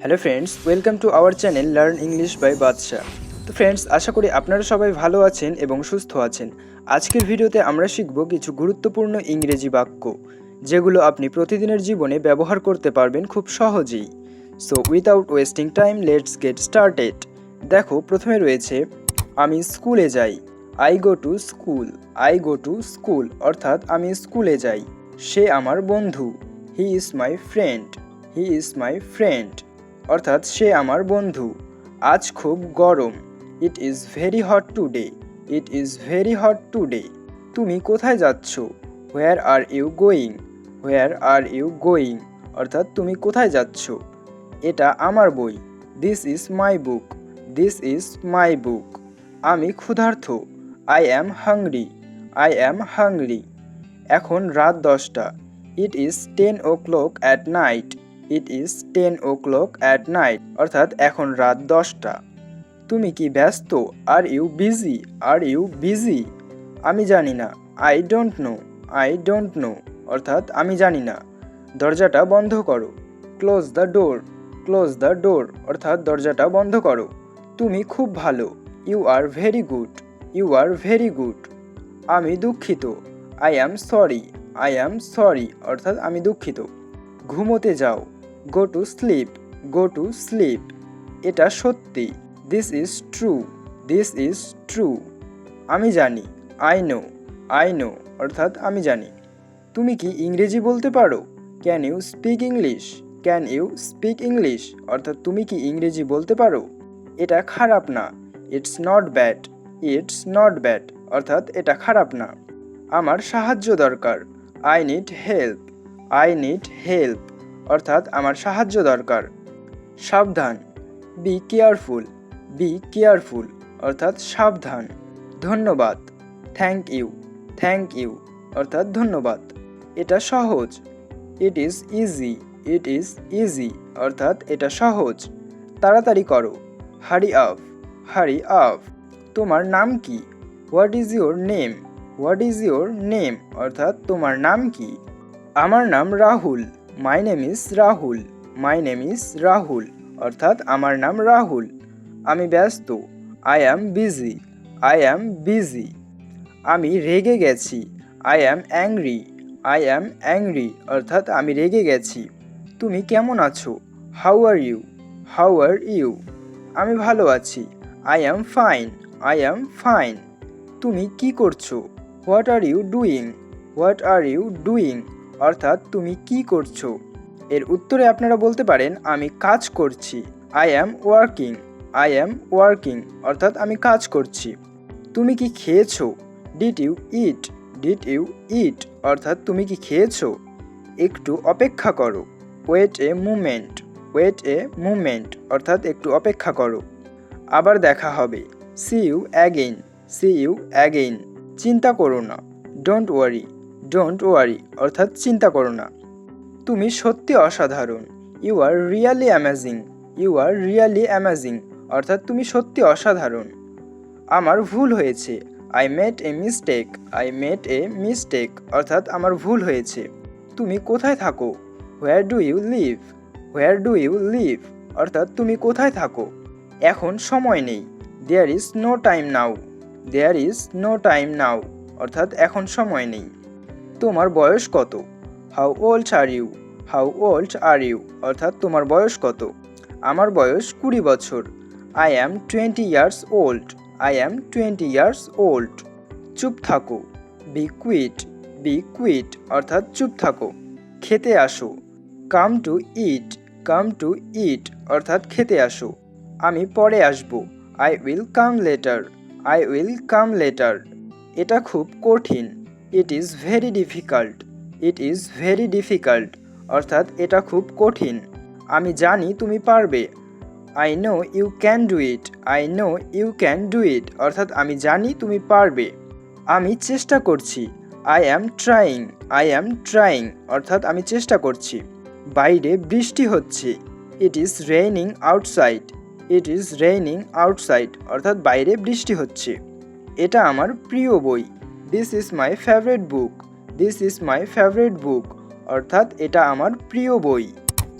Hello friends welcome to our channel learn English by Badshah তো friends আশা করি আপনারা সবাই ভালো আছেন এবং সুস্থ আছেন। আজকের ভিডিওতে আমরা শিখব কিছু গুরুত্বপূর্ণ ইংরেজি বাক্য, যেগুলো আপনি প্রতিদিনের জীবনে ব্যবহার করতে পারবেন খুব সহজেই। So without wasting time let's get started দেখো, প্রথমে রয়েছে, আমি স্কুলে যাই। I go to school I go to school অর্থাৎ আমি স্কুলে যাই। সে আমার বন্ধু। He is my friend he is my friend অর্থাৎ সে আমার বন্ধু। আজ খুব গরম। It is very hot today it is very hot today তুমি কোথায় যাচ্ছ? Where are you going where are you going অর্থাৎ তুমি কোথায় যাচ্ছ? এটা আমার বই। This is my book this is my book আমি ক্ষুধার্ত। I am hungry I am hungry এখন রাত দশটা। It is ten o'clock at night it is ten o'clock at night অর্থাৎ এখন রাত দশটা। তুমি কি ব্যস্ত? Are you busy are you busy আমি জানি না। I don't know I don't know অর্থাৎ আমি জানি না। দরজাটা বন্ধ করো। Close the door close the door অর্থাৎ দরজাটা বন্ধ করো। তুমি খুব ভালো। You are very good you are very good আমি দুঃখিত। I am sorry I am sorry অর্থাৎ আমি দুঃখিত। ঘুমোতে যাও। Go to sleep go to sleep এটা সত্যি। This is true this is true আমি জানি। আই নো আই নো অর্থাৎ আমি জানি। তুমি কি ইংরেজি বলতে পারো? Can you speak English can you speak English অর্থাৎ তুমি কি ইংরেজি বলতে পারো? এটা খারাপ না। It's not bad it's not bad অর্থাৎ এটা খারাপ না। আমার সাহায্য দরকার। I need help I need help অর্থাৎ আমার সাহায্য দরকার। সাবধান। বি কেয়ারফুল বি কেয়ারফুল অর্থাৎ সাবধান। ধন্যবাদ। থ্যাংক ইউ থ্যাংক ইউ অর্থাৎ ধন্যবাদ। এটা সহজ। It is easy it is easy অর্থাৎ এটা সহজ। তাড়াতাড়ি করো। হারি আপ হারি আপ তোমার নাম কি? What is your name what is your name অর্থাৎ তোমার নাম কি? আমার নাম Rahul. My name is Rahul my name is Rahul অর্থাৎ আমার নাম রাহুল। আমি ব্যস্ত। I am busy I am busy আমি রেগে গেছি। I am angry I am angry অর্থাৎ আমি রেগে গেছি। তুমি কেমন আছো? How are you how are you আমি ভালো আছি। I am fine I am fine তুমি কি করছ? What are you doing what are you doing অর্থাৎ তুমি কি করছ? এর উত্তরে আপনারা বলতে পারেন, আমি কাজ করছি। I am working I am working অর্থাৎ আমি কাজ করছি। তুমি কি খেয়েছো? Did you eat did you eat অর্থাৎ তুমি কি খেয়েছো? একটু অপেক্ষা করো। Wait a moment wait a moment অর্থাৎ একটু অপেক্ষা করো। আবার দেখা হবে। See you again see you again চিন্তা করো না। ডোন্ট ওয়ারি ডোন্ট ওয়ারি অর্থাৎ চিন্তা করো না। তুমি সত্যি অসাধারণ। You are really amazing you are really amazing অর্থাৎ তুমি সত্যি অসাধারণ। আমার ভুল হয়েছে। I made a mistake I made a mistake অর্থাৎ আমার ভুল হয়েছে। তুমি কোথায় থাকো? Where do you live where do you live অর্থাৎ তুমি কোথায় থাকো? এখন সময় নেই। There is no time now there is no time now অর্থাৎ এখন সময় নেই। তোমার বয়স কত? How old are you how old are you অর্থাৎ তোমার বয়স কত? আমার বয়স কুড়ি বছর। I am twenty years old I am twenty years old চুপ থাকো। বি কুইট বি কুইট অর্থাৎ চুপ থাকো। খেতে আসো। Come to it come to ইট অর্থাৎ খেতে আসো। আমি পরে আসব। I will come later I will come later এটা খুব কঠিন। It is very difficult it is very difficult অর্থাৎ এটা খুব কঠিন। আমি জানি তুমি পারবে। I know you can do it I know you can do it অর্থাৎ আমি জানি তুমি পারবে। আমি চেষ্টা করছি। I am trying I am trying অর্থাৎ আমি চেষ্টা করছি। বাইরে বৃষ্টি হচ্ছে। It is raining outside it is raining outside অর্থাৎ বাইরে বৃষ্টি হচ্ছে। এটা আমার প্রিয় বই। This is my favourite book this is my favourite book অর্থাৎ এটা আমার প্রিয় বই।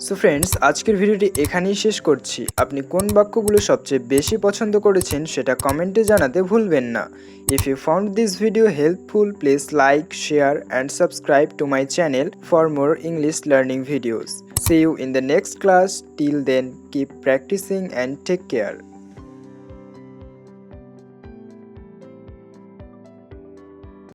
সো ফ্রেন্ডস আজকের ভিডিওটি এখানেই শেষ করছি। আপনি কোন বাক্যগুলো সবচেয়ে বেশি পছন্দ করেছেন সেটা কমেন্টে জানাতে ভুলবেন না। If you found this video helpful please like share and subscribe to my channel for more English learning videos See you in the next class. Till then, keep practicing and take care.